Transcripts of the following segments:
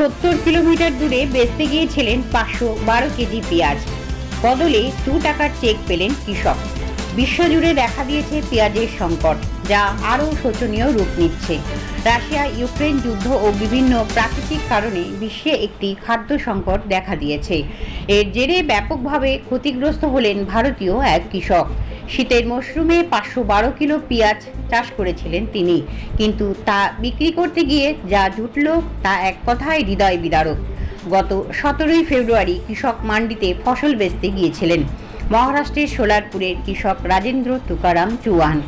সত্তর কিলোমিটার দূরে বেচতে গিয়েছিলেন পাঁচশো বারো কেজি পেঁয়াজ। বদলে দু টাকার চেক পেলেন কৃষক। বিশ্বজুড়ে দেখা দিয়েছে পেঁয়াজের সংকট, যা আরও শোচনীয় রূপ নিচ্ছে। রাশিয়া, ইউক্রেন যুদ্ধ ও বিভিন্ন প্রাকৃতিক কারণে বিশ্বে একটি খাদ্য সংকট দেখা দিয়েছে। এর জেরে ব্যাপকভাবে ক্ষতিগ্রস্ত হলেন ভারতীয় এক কৃষক। শীতের মশরুমে পাঁচশো বারো কিলো পেঁয়াজ চাষ করেছিলেন তিনি, কিন্তু তা বিক্রি করতে গিয়ে যা জুটল তা এক কথায় হৃদয় বিদারক। গত সতেরোই ফেব্রুয়ারি কৃষক মান্ডিতে ফসল বেচতে গিয়েছিলেন। মহারাষ্ট্রের সোলারপুরের কৃষক রাজেন্দ্র তুকারাম চৌহান।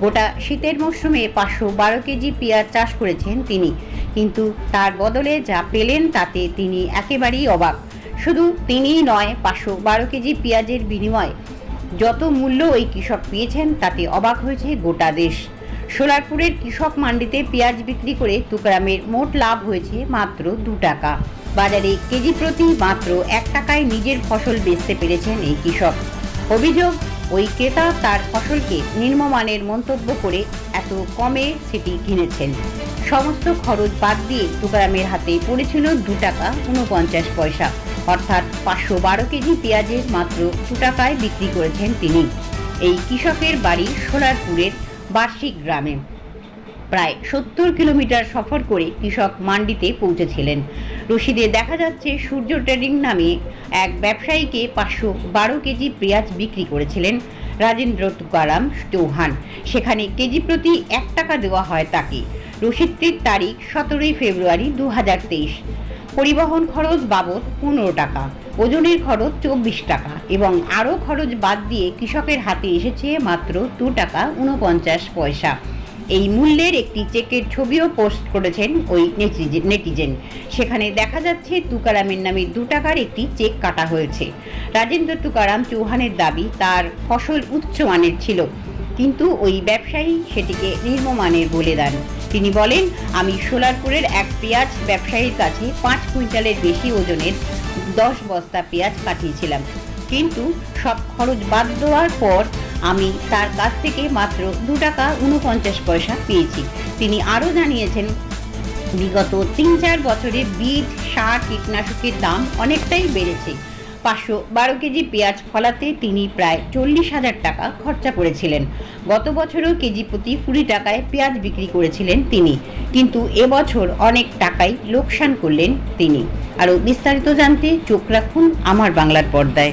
গোটা শীতের মরশুমে পাঁচশো বারো কেজি পেঁয়াজ চাষ করেছেন তিনি। কিন্তু তার বদলে যা পেলেন তাতে তিনি একেবারেই অবাক। শুধু তিনিই নয়, পাঁচশো বারো কেজি পেঁয়াজের বিনিময়ে যত মূল্য ওই কৃষক পেয়েছেন তাতে অবাক হয়েছে গোটা দেশ। সোলারপুরের কৃষক মান্ডিতে পেঁয়াজ বিক্রি করে তুকরামের মোট লাভ হয়েছে মাত্র দু টাকা। বাজারে কেজি প্রতি মাত্র এক টাকায় নিজের ফসল বেচতে পেরেছেন এই কৃষক। অভিযোগ, ওই ক্রেতা তার ফসলকে নিম্নমানের মন্তব্য করে এত কমে সেটি কিনেছেন। সমস্ত খরচ বাদ দিয়ে তুকারামের হাতে পড়েছিল দু টাকা উনপঞ্চাশ পয়সা। অর্থাৎ পাঁচশো বারো কেজি পেঁয়াজের মাত্র দু টাকায় বিক্রি করেছেন তিনি। এই কৃষকের বাড়ি সোনারপুরের বার্ষিক গ্রামে। প্রায় সত্তর কিলোমিটার সফর করে কৃষক মান্ডিতে পৌঁছেছিলেন। রশিদে দেখা যাচ্ছে সূর্য ট্রেডিং নামে এক ব্যবসায়ীকে পাঁচশো বারো কেজি পেঁয়াজ বিক্রি করেছিলেন রাজেন্দ্র তুকারাম চৌহান। সেখানে কেজি প্রতি এক টাকা দেওয়া হয় তাকে। রসিদটির তারিখ সতেরোই ফেব্রুয়ারি দু হাজার তেইশ। পরিবহন খরচ বাবদ পনেরো টাকা, ওজনের খরচ চব্বিশ টাকা এবং আরও খরচ বাদ দিয়ে কৃষকের হাতে এসেছে মাত্র দু টাকা উনপঞ্চাশ পয়সা। এই মূল্যের একটি চেকের ছবিও পোস্ট করেছেন ওই নেটিজেন। সেখানে দেখা যাচ্ছে তুকারামের নামে দু টাকার একটি চেক কাটা হয়েছে। রাজেন্দ্র তুকারাম চৌহানের দাবি, তার ফসল উচ্চমানের ছিল, কিন্তু ওই ব্যবসায়ী সেটিকে নিম্নমানের বলে দেন। তিনি বলেন, আমি সোলারপুরের এক পেঁয়াজ ব্যবসায়ীর কাছে পাঁচ কুইন্টালের বেশি ওজনের দশ বস্তা পেঁয়াজ পাঠিয়েছিলাম। কিন্তু সব খরচ বাদ দেওয়ার পর আমি তার কাছ থেকে মাত্র দু টাকা উনপঞ্চাশ পয়সা পেয়েছি। তিনি আরও জানিয়েছেন, বিগত তিন চার বছরে বীজ সার, কীটনাশকের দাম অনেকটাই বেড়েছে। পাঁচশো বারো কেজি পেঁয়াজ ফলাতে তিনি প্রায় চল্লিশ হাজার টাকা খরচা করেছিলেন। গত বছরও কেজি প্রতি কুড়ি টাকায় পেঁয়াজ বিক্রি করেছিলেন তিনি। কিন্তু এবছর অনেক টাকাই লোকসান করলেন তিনি। আরও বিস্তারিত জানতে চোখ রাখুন আমার বাংলার পর্দায়।